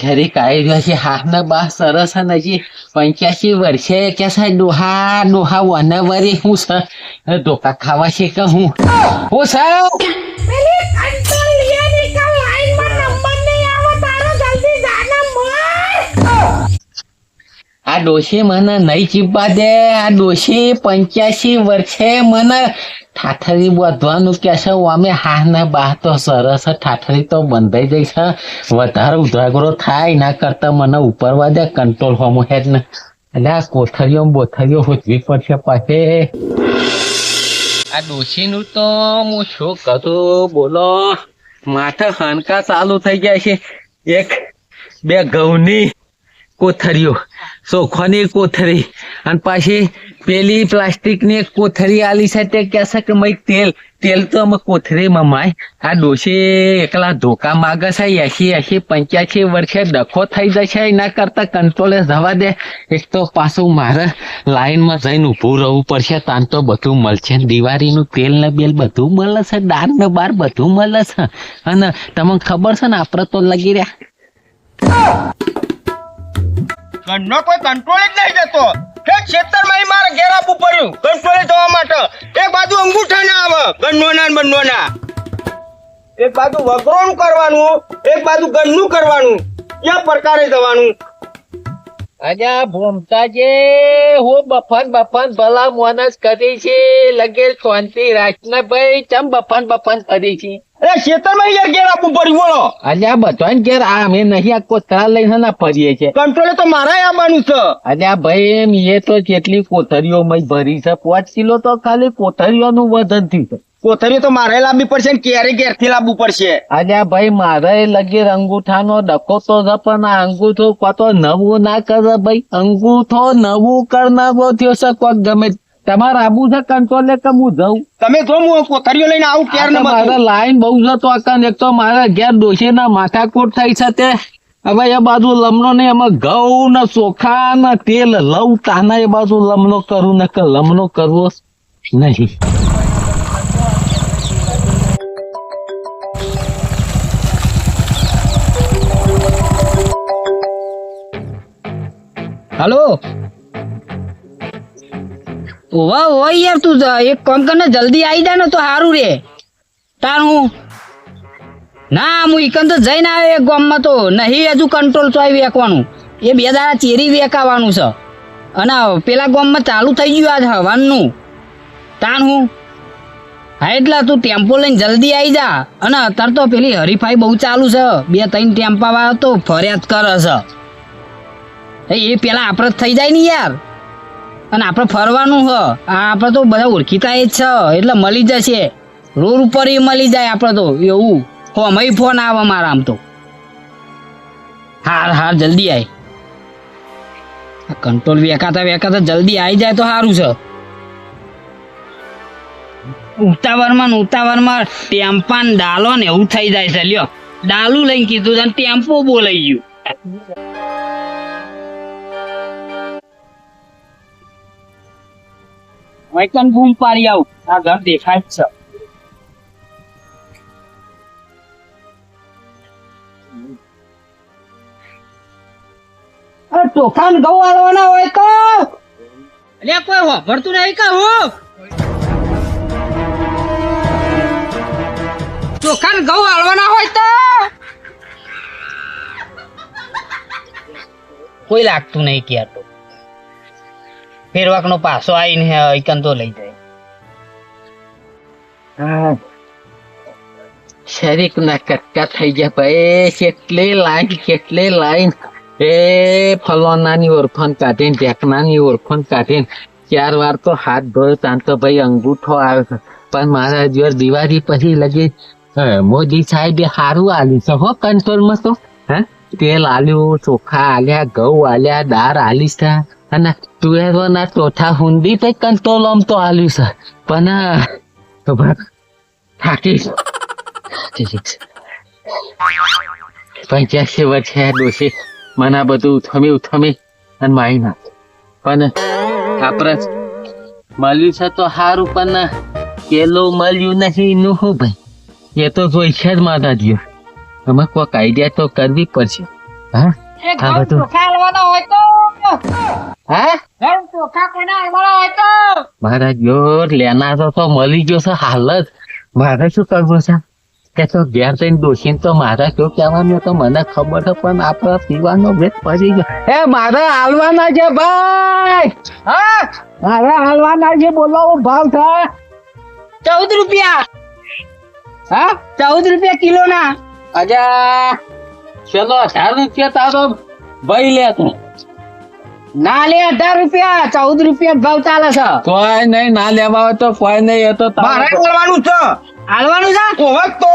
શરીર કાઢી રહ્યો છે હાથના બા સરસ હજી પંચ્યાસી વર્ષે કે સાહેબ ડોહા ડોહા વને વરી હું સર ધોકા ખાવા છે કે હું? હું. છે આ ડોશી મને નહીં ચીપવા દે. આ ડોશી પંચ્યાસી વર્ષે મને ઠાઠરી બાંધવાનું કે છે. અમે ના બા તો સરસ ઠાઠરી તો બંધાઈ જઈ છે. વધારે ઉધાગરો થાય ના કરતા મને ઉપરવા દે. કંટ્રોલ હોમો હેડ ને. એટલે આ કોથળીઓ બોથળીઓ હોજવી પડશે પાસે આ ડોશીનું તો હું શું કરું? બોલો. માથે હનકા ચાલુ થઈ જાય છે. એક, બે ઘઉંની કોથળીઓ. સોખાની કોથરી અને પાછી પેલી પ્લાસ્ટિકની ની કોથળી આલી છે તે કહેશે કે મય તેલ તેલ તો અમે કોથરીમાં માય. આ ડોશી એકલા ધોકા માગે છે એસી એસી પંચ્યાસી વર્ષે ડખો થઈ જશે, એના કરતા કંટ્રોલે જવા દે. એક તો પાછું મારે લાઈનમાં જઈને ઊભું રહેવું પડશે, તાન તો બધું મળશે. દિવાળીનું તેલ ને બેલ બધું મળે છે દાળ ને બાર બધું મળે છે. અને તમને ખબર છે ને, આપણે તો લગી રહ્યા. ઘરનો કોઈ કંટ્રોલ જ નહીં જતો એક ખેતરમાં મારા ઘેર આપવું પડ્યું થવા માટે. એક બાજુ અંગૂઠા ના આવે. ગન્નોના ને એક બાજુ વગરોનું કરવાનું, એક બાજુ ગન્નું કરવાનું. ક્યાં પ્રકારે જવાનું? અજા ભૂમતાજે, હું બફન બફન ભલા મોનસ કરી છે. લગે શાંતિ રાજના ભાઈ, ચમ બફન બફન કરી છે? અરે ખેતરમાં યાર ઘેર આપવું પડ્યું બોલો. અલ્યા બધાને ઘેર આ અમે નહીં આ કોથળા લઈને ના ફરીએ છે કંટ્રોલ તો મારા આવવાનું છે. અલ્યા ભાઈ એમ એ તો કેટલી કોથળીઓ મય ભરી છે પાંચ કિલો તો ખાલી કોથળીઓનું વજન થયું છે. કોથળીઓ તો મારે લાવવી પડશે ને ક્યારે ઘેરથી લાવવું પડશે? અલ્યા ભાઈ મારે લગી અંગૂઠાનો ડકો તો છે પણ આ અંગૂઠો કતો નવું ના કરે ભાઈ. અંગૂઠો નવું કરનારો થયો છે કોક ગમે તે. તમારે આબુ છે કંટ્રોલે કે હું જઉં? તમે જો હું કોથળીઓ લઈને આવું ક્યારે તો મારે લાઈન બહુ છે તો અકન એક તો મારે ઘેર ડોશીના માથાકોટ થઈ છે તે. હવે એ બાજુ લમણો ને એમાં ઘઉં ને ચોખા ને તેલ લઉં તાના એ બાજુ લમણો કરું ને કે લમણો કરવો નહીં. હલો? ઓવા વાહ યાર તું એક કામ કર ને, જલ્દી આવી જા ને તો સારું રે. તાર હું ના, હું ઈકન તો જઈને આવ્યો એક ગામમાં તો. નહીં, હજુ કંટ્રોલ ચોય વેકવાનું. એ બે દાડા ચેરી વેકાવાનું છે. અને પેલા ગામમાં ચાલુ થઈ ગયું આજ હવાનું તાણ હું હા, એટલે તું ટેમ્પો લઈને જલ્દી આવી જા. અને અત્યારે તો પેલી હરીફાઈ બહુ ચાલુ છે. બે, ત્રણ ટેમ્પા વાળા તો ફરિયાદ કરે છે. એ પેલા આપણે થઈ જાય ને યાર. અને આપણે ફરવાનું હ. આપણે તો બધા ઓળખીતા જ છે. એટલે મળી જશે. રોડ ઉપર એ મળી જાય આપણે તો. એવું. હો અમે ફોન આવે મારા આમ તો. હાર હાર, જલ્દી આય. કંટ્રોલ વેકાતા વેકાતા જલ્દી આવી જાય તો સારું છે. ઉતાવળમાં ઉતાવળમાં ટેમ્પા ને ડાલો ને એવું થઈ જાય છે. લ્યો. ડાલું લઈને કીધું ટેમ્પો બોલાઈ ગયું. વૈકન બૂમ પાડી આવું. આ ઘર દેખાય જ છે. તોફાન ગૌ આલવાના હોય તો. એટલે કોઈ વાપરતું નહીં કે હું? ચોખાન ગૌ આળવાના હોય તો. કોઈ લાગતું નહીં કે ફેરવાકનો પાસો આવીને એકન તો લઈ જાય. શરીક ના કટકા થઈ ગયા ભાઈ. કેટલી લાઈન કેટલી લાઈન. એ ફલોનાની ઓરફન કાઢીને ઢેકનાની ઓરફન કાઢીને. ચાર વાર તો હાથ ધોયો ત્યાં તો ભાઈ અંગૂઠો આવ્યો પણ મારા જોર દિવાળી પછી લગી મોદી સાહેબે સારું આલ્યું છે, હો, કંટ્રોલમાં તો. હે? તેલ આલ્યું, ચોખા આલ્યા, ઘઉં આલ્યા, દાળ આલી છે. અને તુવેરોના ચોથા હુંદી તો કંટ્રોલ આમ તો આલ્યું છે પણ તો થાકી પંચ્યાસી વર્ષે આ ડોશી મને આ બધું ઉથમી ઉથમી અને મારી ના પણ આપણે મળ્યું છે તો સારું પણ પેલું મળ્યું નથી એનું શું ભાઈ એ તો જોઈ છે જ મારા જીઓ અમે કોઈક આઈડિયા તો કરવી પડશે હા હા, બધું. ચોખા જોર લેના તો. તો મારા મળી ગયો છે હાલ જ મારે શું કરવું છે? કે તો ઘેર જઈને દોષી તો મારા શું કહેવાનું તો મને ખબર છે પણ આપણા પીવાનો ભેદ પડી ગયો. એ મારે હાલવાના છે ભાઈ! હા? મારે હાલવાના છે બોલો ભાવ થાય ચૌદ રૂપિયા. હા? ચૌદ રૂપિયા કિલો ના અજા! ચલો અઢાર રૂપિયા તારો ભાઈ લે તું. ના લે અઢાર રૂપિયા ચૌદ રૂપિયા ભાવ ચાલે છે. કોઈ નહીં ના લેવા હોય તો કોઈ નહીં એ તો મારે બોલવાનું છે. હાલવાનું છે? ઓવક તો.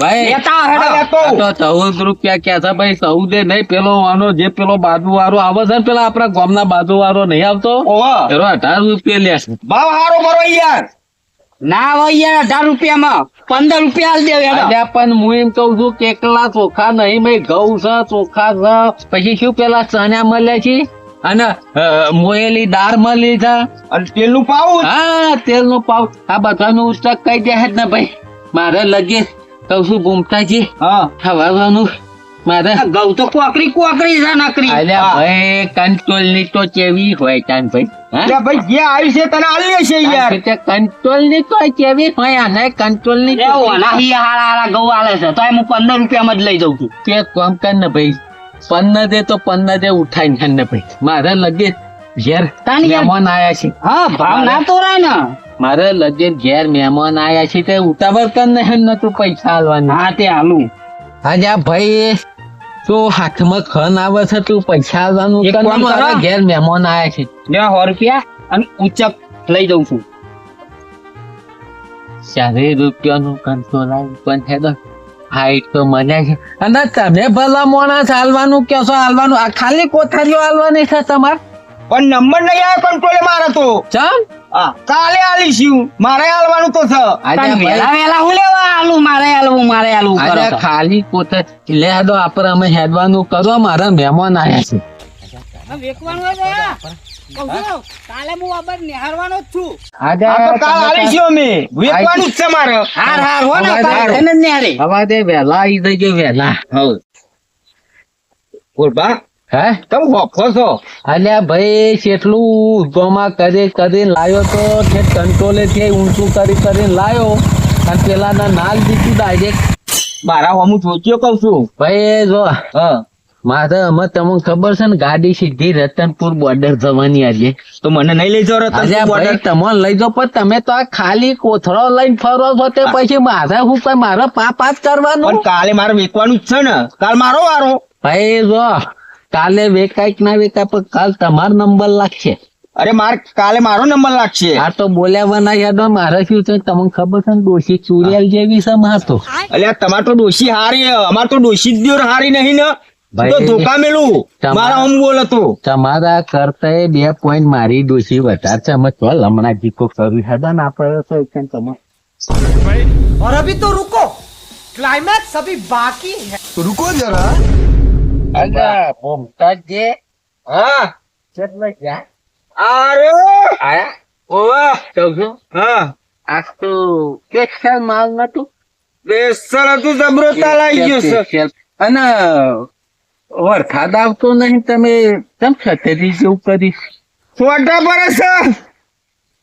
ભાઈ. તો ચૌદ રૂપિયા ક્યાં છે ભાઈ? ચૌદે નહીં પેલો આનો જે પેલો બાજુ વાળો આવે છે પેલા પેલા આપણા ગામના બાજુ વાળો નહીં આવતો? ઓવા એનો અઢાર રૂપિયા લે ભાવ હારો ભરો યાર. ના હોય યાર અઢાર રૂપિયામાં. પંદર રૂપિયા હાલ દેવ અલ્યા પણ હું એમ કઉ છું કે એકલા ચોખા નહીં ભાઈ ઘઉં છે ચોખા છે. પછી શું પેલા ચણ્યા મળે છે? અને મોયેલી દાળ મળી છે. અને તેલનું પાઉચ હા તેલનું પાવ આ બધાનું ઉસ્તક કઈ દે ને ભાઈ. મારે લગે. કઉ છું? ગુમતાજી હા. ખવાનું. મારે ઘઉં તો કોકરી કોકરી છે નકરી. અલ્યા ભાઈ કંટ્રોલની તો કેવી હોય તાન ભાઈ. ભાઈ જે આવી છે તને આલીએ છે યાર. કંટ્રોલની તો કેવી હોય આને કંટ્રોલની તો એવું ના હી હારા હારા ઘઉં આલે છે તો હું પંદર રૂપિયામાં જ લઈ જઉં છું. કે કામ કર ને ભાઈ પન્ન દે તો પન્ન દે ઉઠાઈ ને ને ભાઈ. મારે લગે ઘેર. મહેમાન આયા છે. હા ભાવ ના તોરાય ને. મારે લગે ઘેર મહેમાન આયા છે તે ઉતાવળ કર ને હેન તું પૈસા આલવાના. હા તે હાલું હા ભાઈ. તું હાથમાં ખન આવે છે તું પૈસા આવવાનું એક કામ કરો. ઘેર મહેમાન આવ્યા છે. લે સો રૂપિયા અને ઉચક લઈ જઉં છું. ચારે રૂપિયાનું કંટ્રોલ પણ તો હાઈટ તો મને છે. અને તમે ભલા મોણા હાલવાનું કેશો હાલવાનું આ ખાલી કોથારીઓ હાલવાની છે તમારે? પણ નંબર નહીં આવ્યો કંટ્રોલે મારે તો. ચમ? કાલે આલીશું મારે આલવાનું તો વેલા વેલા હું લેવા આલું? મારે આલવું મારે આલવું કરો ખાલી પોતે લે દો આપણે અમે હેડવાનું કરો મારા મહેમાન આવ્યા છે. આ હોય તો કહું છું, કાલે હું આબર નિહાળવાનો જ છું. આજે કાલ તમે અમે. વેચવાનું જ છે મારે. હાર હાર હો ને કાલે હાર. થઈને જ નિહાળે હવા આવી જજો વેલા હવ બોલબા હે? તમે વખો છો? અલ્યા ભાઈ કેટલું ગોમાં કરી કરી લાયો તો તે કંટ્રોલે થી ઊંચું કરી કરીને લાયો. અને પેલાના નાલ દીધું ડાયરેક્ટ મારા હું જોચ્યો કઉ છું. ભાઈ જો મારે અમે તમને ખબર છે ને ગાડી સીધી રતનપુર બોર્ડર જવાની આજે. તો મને નહીં લઈ જાવ આજે ભાઈ તમને લઈ જાવ પણ તમે તો આ ખાલી કોથળો લઈને ફરો છો તે પછી મારે હું કઈ મારે પાપ પાસ કરવાનું? કાલે મારે વેચવાનું જ છે ને. કાલ મારો વારો. ભાઈ જો કાલે વેકાય કે ના વેકાય પણ કાલ તમારો નંબર લાગશે અરે માર કાલે મારો નંબર લાગશે આ તો બોલ્યા વના યાદો મારે શું છે તમને ખબર છે ને ડોશી ચુરિયાલ જેવી છે માર તો અલ્યા તમાર તો ડોશી હારી હે. અમાર તો ડોશી જ દ્યોર હારી નહીં ને ભાઈ, તો ધોકા મેલું તમારા- મારા હમ બોલ હતો તમારા કરતા બે પોઈન્ટ મારી ડોશી વધારે છે અમે તો હમણાં જીકો કર્યું હેડો ને આપણે તો એક તમે और अभी तो रुको क्लाइमैक्स अभी बाकी है तो रुको जरा અલ્યા મુમતાજે હા. કેટલા ગયા અરે આયા. ઓવા. ચૌદો હા. આ તો સ્પેશિયલ માલ નતું. બેસર હતું તાલ આવી ગયો છે. અને વરસાદ આવતો નહીં તમે કેમ છતરી જેવું કરીશ? સોટા પર છે.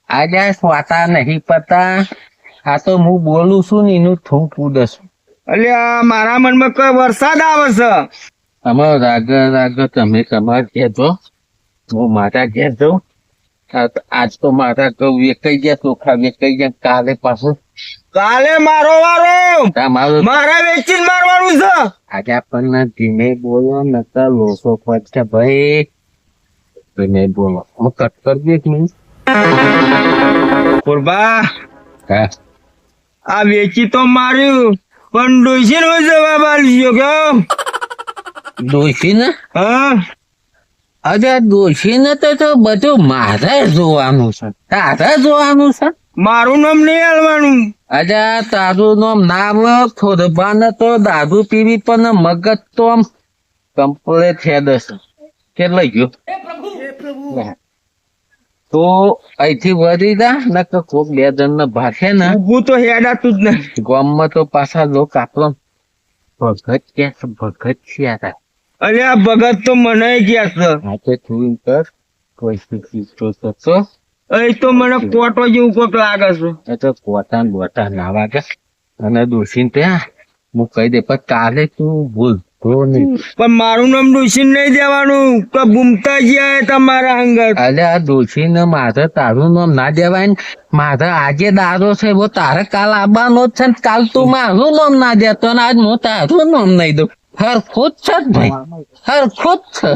આજે સ્વાતા નહીં પતા. આ તો હું બોલું છું ને એનું થૂં કૂદશું અલ્યા મારા મનમાં કઈ વરસાદ આવે છે? અમે રાગ રાગ તમે તમારે ઘેર જો. હું મારા ઘેર જઉં. આજ તો મારા ઘઉં વેકાઈ ગયા ચોખા વેકાઈ ગયા કાલે પાછું. કાલે મારો વારો! તમારું મારા વેચીને મારવાનું છે! આજે આપણને ધીમે બોલો નકર લોસો પડશે ભાઈ. ધીમે બોલો. હું કટ કરી એક મિનિટ કુરબા હા. આ વેચી તો માર્યું પણ ડોશી નો જવાબ આલ્યો કેમ ડોશી ને હા. અરે ડોશી ને તો તો બધું મારે જોવાનું છે. તારે જોવાનું છે? મારું નામ નહીં હાલવાનું. અરે તારું નામ નામ થોડબાને તો દારૂ પીવી પણ મગજ તો આમ કમ્પ્લેટ હેડ છે. લઈ ગયો? તો અહીંથી વળી જા નકર કોક બે જણ ને ભાષે ને. હું તો હેડાતું જ નહીં ગામમાં તો પાછા લોક આપણો ભગત કે ભગત છે યાર અરે આ ભગત તો મને ગયા છે. તું એમ કર કોઈ એ તો મને કોટો જેવું કોક લાગે છે. એ તો કોટા ને બોતા ના વાગે અને દોષી ત્યાં હું કહી દે પણ કાલે તું ભૂલતો નહીં. પણ મારું નામ ડુસીને નહીં દેવાનું. કે ગુમતા ગયા તમારા અંગત. અરે આ દોષી ને મારે તારું નામ ના દેવાય ને. મારે આજે દારો છે એવો તારે કાલ આવવાનો જ છે ને. કાલ તું મારું નામ ના દેતો ને આજ હું તારું નામ નહીં દઉં. હરખું જ છે ભાઈ હરખું જ છે.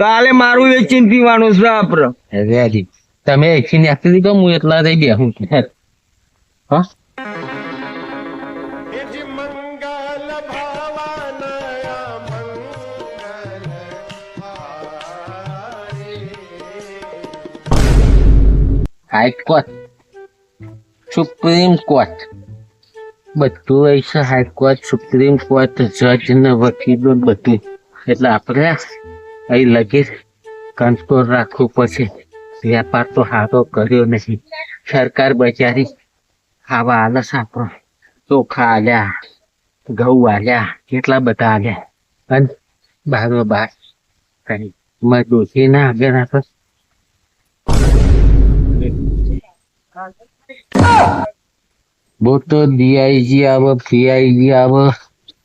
કાલે મારું વેચીને પીવાનું છે આપડે. રેડી તમે એકી નાખી દીધો હું એટલા રહી બેહું હા હાઈકોર્ટ સુપ્રીમ કોર્ટ. બધું હોય છે હાઈકોર્ટ સુપ્રીમ કોર્ટ જજ ને વકીલો બધું. એટલે આપણે અહીં લગી કંટ્રોલ રાખવું પડશે. વેપાર તો સારો કર્યો નથી. સરકાર બચારી ખાવા આલસ આપણો. ચોખા આલ્યા, ઘઉં આલ્યા, કેટલા બધા આલ્યા. અને બારો બાર કઈ મજૂરી ના આગળ આપણે. તો ડીઆઈજી આવે પીઆઈજી આવે,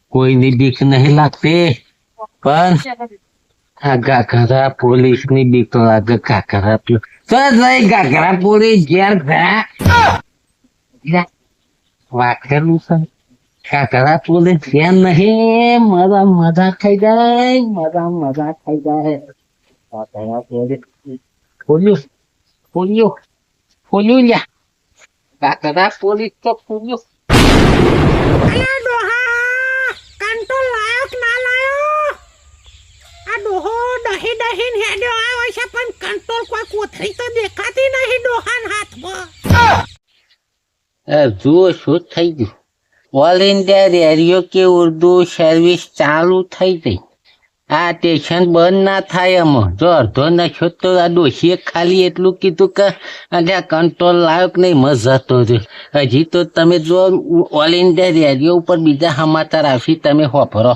કોઈની બીક નહીં લાગતી. પણ આ ગાઘરા પોલીસની બીક લાગે ગાઘરા પોલીસ ગાઘરા પોલીસ ઘેર વાઘેલું છે. ગાઘરા પોલીસ ઘેર નહીં. મારા મજા ખાઈ જાય, મારા મજા ખાઈ જાય. ગાઘરા પોલીસ ફોલ્યું ફોલ્યું ફોલ્યું લ્યા ગાઘરા પોલીસ તો ફોલ્યું અલા ડોહા કંટ્રોલ લાયો કે ના લાયો આ ડોહો દહી દહીન હેડ્યો આવ્યો છે પણ કંટ્રોલ કોઈ કોથળી તો દેખાતી નહીં ડોહાન હાથમાં એ જુઓ શું થઈ ગયું ઓલ ઇન્ડિયા રેડિયો કે ઉર્દુ સર્વિસ ચાલુ થઈ ગઈ આ સ્ટેશન બંધ ના થાય એમાં. જો અડધો નાખ્યો તો આ ડોશીએ ખાલી એટલું કીધું કે અને કંટ્રોલ લાવ્યો કે નહીં મજા હતો હજી તો તમે જો ઓલ ઇન્ડિયા રેડિયો ઉપર બીજા સમાચાર આવશે તમે હોફરો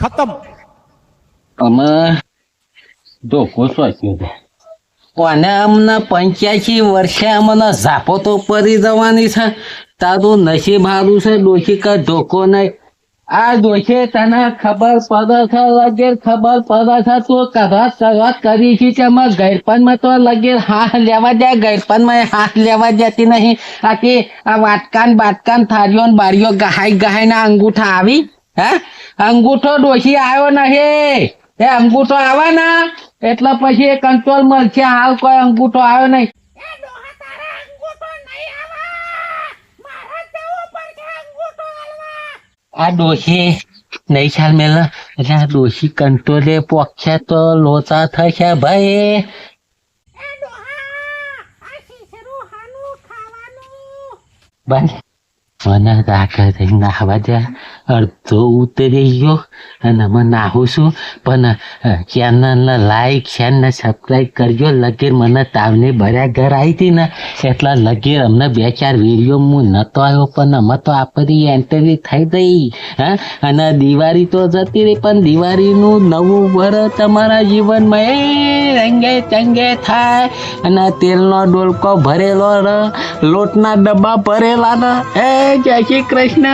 ખતમ. અમે ધોકો સોચ્યો છે અને અમને પંચ્યાસી વર્ષે અમને ઝાપો તો પડી જવાની છે. તારું નસીબ સારું છે ડોશી કા ધોકો નહીં. આ ડોશી તને ખબર પડે છે, લગેર ખબર પડે છે, તો કદાચ શરૂઆત કરી છે કે અમે ગૈરપનમાં તો લગેર હાથ લેવા દે ગૈરપનમાં હાથ લેવા દેતી નહીં. આથી આ વાટકાન બાટકાન થારીઓ બારીઓ ગહાઈ ગહાઈના અંગૂઠા આવી, હે? અંગૂઠો ડોશી આવ્યો નહીં. એ અંગૂઠો આવવાના એટલે પછી એ કંટ્રોલ મળશે હાલ કોઈ અંગૂઠો આવ્યો નહીં. એ ડોહા તારા અંગૂઠો નહીં આવા મારા જવું પડશે અંગૂઠો હાલવા આ ડોશી નહીં ચાલ મેલા. એટલે આ ડોશી કંટ્રોલે પોક્ષે તો લોચા થશે ભાઈ. એ મને દાખલ થઈ નાહવા દે. અડધો ઉતરી ગયો અને અમે નાહું છું. પણ ચેનલને લાઈક ને સબસ્ક્રાઈબ કરજો. લગીર મને તાવની ભર્યા ઘર આવી હતી ને, એટલા લગીર અમને બે ચાર વીડિયો હું નહોતો આવ્યો પણ અમે તો આપણી એન્ટ્રી થઈ ગઈ, હા? અને દિવાળી તો જતી રહી, પણ દિવાળીનું નવું વર્ષ તમારા જીવનમાં એ રંગે ચંગે થાય. અને તેલનો ડોલકો ભરેલો લોટના ડબ્બા ભરેલા ને એ જય શ્રી કૃષ્ણ.